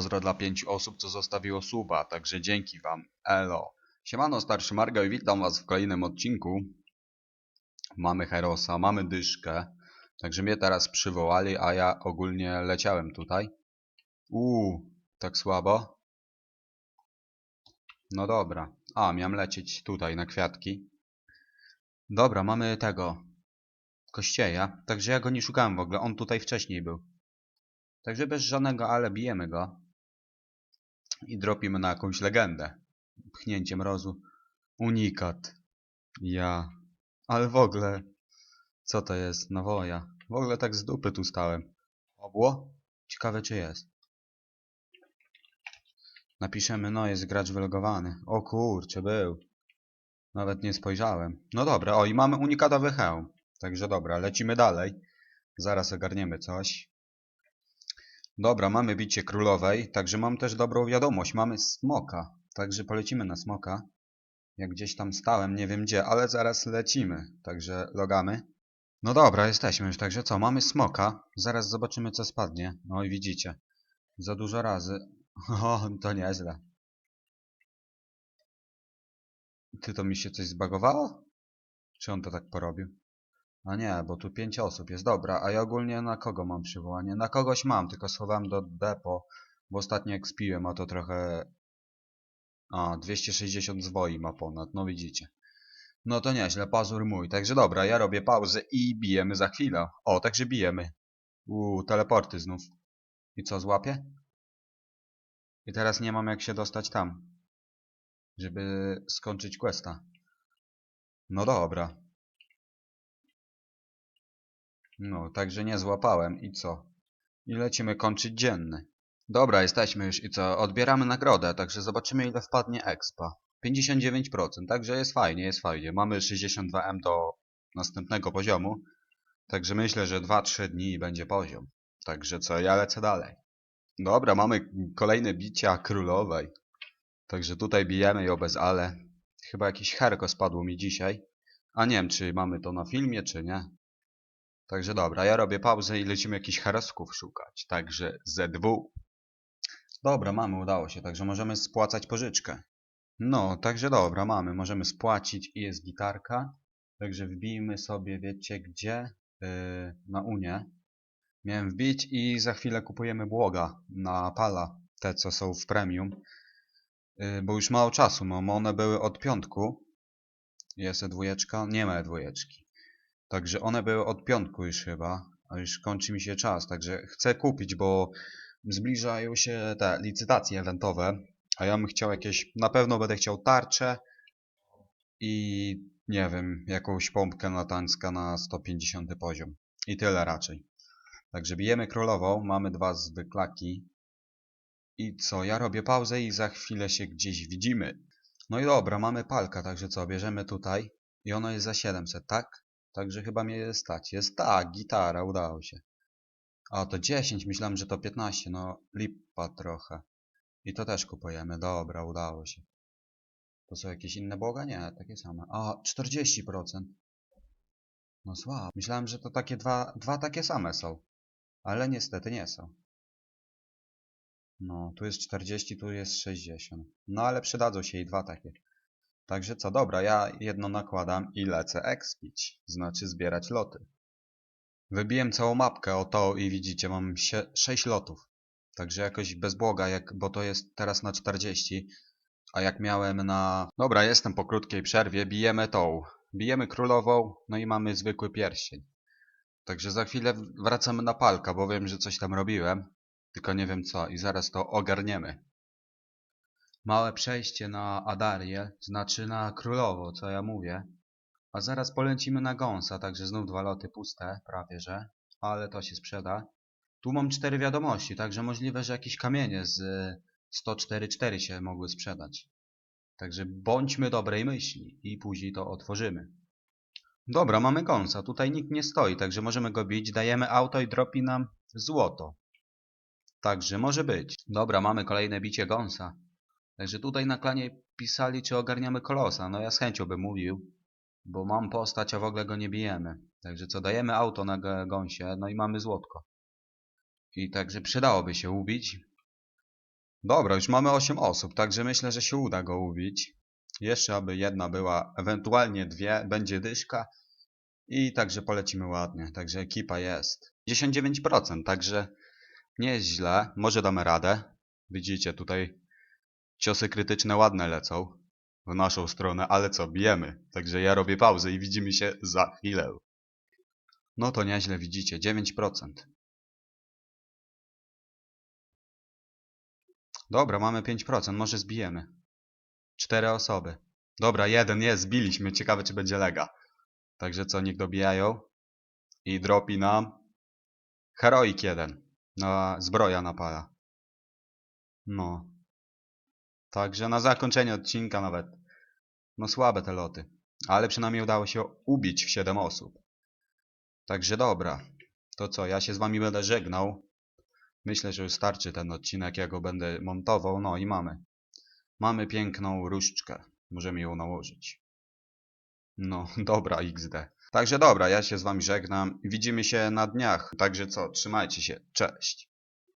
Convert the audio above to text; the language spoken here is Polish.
Pozdro dla pięciu osób, co zostawiło suba, także dzięki wam. Elo. Siemano, starszy Margo i witam was w kolejnym odcinku. Mamy Herosa, mamy dyszkę. Także mnie teraz przywołali, a ja ogólnie leciałem tutaj. Uuu, tak słabo. No dobra. A, miałem lecieć tutaj na kwiatki. Dobra, mamy tego. Kościeja. Także ja go nie szukałem w ogóle. On tutaj wcześniej był. Także bez żadnego ale bijemy go. I dropimy na jakąś legendę. Pchnięcie mrozu. Unikat. Ja. Ale w ogóle. Co to jest? Nawoja. W ogóle tak z dupy tu stałem. Obło? Ciekawe czy jest. Napiszemy, no jest gracz wylogowany. O kurczę, był. Nawet nie spojrzałem. No dobra, o i mamy unikatowy hełm. Także dobra, lecimy dalej. Zaraz ogarniemy coś. Dobra, mamy bicie królowej, także mam też dobrą wiadomość. Mamy smoka, także polecimy na smoka. Jak gdzieś tam stałem, nie wiem gdzie, ale zaraz lecimy. Także logamy. No dobra, jesteśmy już, także co? Mamy smoka. Zaraz zobaczymy co spadnie. No i widzicie. Za dużo razy. O, to nieźle. Ty, to mi się coś zbagowało? Czy on to tak porobił? A nie, bo tu pięć osób jest. Dobra, a ja ogólnie na kogo mam przywołanie? Na kogoś mam, tylko schowałem do depo, bo ostatnio jak spiłem, a to trochę... A, 260 zwoi ma ponad, no widzicie. No to nieźle, pazur mój. Także dobra, ja robię pauzę i bijemy za chwilę. O, także bijemy. Uuu, teleporty znów. I co, złapię? I teraz nie mam jak się dostać tam. Żeby skończyć questa. No dobra. No, także nie złapałem. I co? I lecimy kończyć dzienny. Dobra, jesteśmy już. I co? Odbieramy nagrodę, także zobaczymy ile wpadnie expa. 59%, także jest fajnie, jest fajnie. Mamy 62M do następnego poziomu. Także myślę, że 2-3 dni będzie poziom. Także co, ja lecę dalej. Dobra, mamy kolejne bicia królowej. Także tutaj bijemy ją bez ale. Chyba jakiś herko spadło mi dzisiaj. A nie wiem, czy mamy to na filmie, czy nie. Także dobra, ja robię pauzę i lecimy jakichś herosków szukać. Także ZW. Dobra, mamy, udało się, także możemy spłacać pożyczkę. No, także dobra, mamy, możemy spłacić i jest gitarka. Także wbijmy sobie, wiecie gdzie? Yy, na Unię. Miałem wbić i za chwilę kupujemy błoga na pala, te co są w premium. Yy, bo już mało czasu mam, one były od piątku. Jest dwójeczka? Nie ma dwójeczki. Także one były od piątku już chyba, a już kończy mi się czas, także chcę kupić, bo zbliżają się te licytacje eventowe, a ja bym chciał jakieś, na pewno będę chciał tarczę i nie wiem, jakąś pompkę na tańska na 150 poziom. I tyle raczej. Także bijemy królową, mamy dwa zwyklaki. I co, ja robię pauzę i za chwilę się gdzieś widzimy. No i dobra, mamy palka, także co, bierzemy tutaj i ono jest za 700, tak? Także chyba mnie stać. Jest tak, gitara, udało się. A, to 10, myślałem, że to 15, no lipa trochę. I to też kupujemy, dobra, udało się. To są jakieś inne błoga? Nie, takie same. A, 40%. No słabo. Myślałem, że to takie dwa, dwa takie same są. Ale niestety nie są. No, tu jest 40, tu jest 60. No, ale przydadzą się i dwa takie. Także co, dobra, ja jedno nakładam i lecę expić, znaczy zbierać loty. Wybiłem całą mapkę o to i widzicie, mam 6 lotów. Także jakoś bez błoga, jak, bo to jest teraz na 40. A jak miałem na... Dobra, jestem po krótkiej przerwie, bijemy tą. Bijemy królową, no i mamy zwykły pierścień. Także za chwilę wracamy na palka, bo wiem, że coś tam robiłem. Tylko nie wiem co i zaraz to ogarniemy. Małe przejście na Adarię, znaczy na Królowo, co ja mówię. A zaraz polecimy na Gąsa, także znów dwa loty puste, prawie że. Ale to się sprzeda. Tu mam cztery wiadomości, także możliwe, że jakieś kamienie z 104.4 się mogły sprzedać. Także bądźmy dobrej myśli i później to otworzymy. Dobra, mamy Gąsa, tutaj nikt nie stoi, także możemy go bić. Dajemy auto i dropi nam złoto. Także może być. Dobra, mamy kolejne bicie Gąsa. Także tutaj na klanie pisali, czy ogarniamy kolosa. No ja z chęcią bym mówił, bo mam postać, a w ogóle go nie bijemy. Także co, dajemy auto na gąsie, no i mamy złotko. I także przydałoby się ubić. Dobra, już mamy 8 osób, także myślę, że się uda go ubić. Jeszcze aby jedna była, ewentualnie dwie, będzie dyszka. I także polecimy ładnie, także ekipa jest. 59%, także nie jest źle, może damy radę. Widzicie, tutaj ciosy krytyczne ładne lecą w naszą stronę, ale co, bijemy. Także ja robię pauzę i widzimy się za chwilę. No to nieźle widzicie, 9%. Dobra, mamy 5%, może zbijemy. Cztery osoby. Dobra, jeden jest, zbiliśmy, ciekawe czy będzie lega. Także co, niech dobijają. I dropi nam Heroik jeden. No, zbroja napala. No. Także na zakończenie odcinka nawet. No słabe te loty. Ale przynajmniej udało się ubić w 7 osób. Także dobra. To co, ja się z wami będę żegnał. Myślę, że już starczy ten odcinek, ja go będę montował. No i mamy. Mamy piękną różdżkę. Możemy ją nałożyć. No, dobra XD. Także dobra, ja się z wami żegnam. Widzimy się na dniach. Także co, trzymajcie się. Cześć.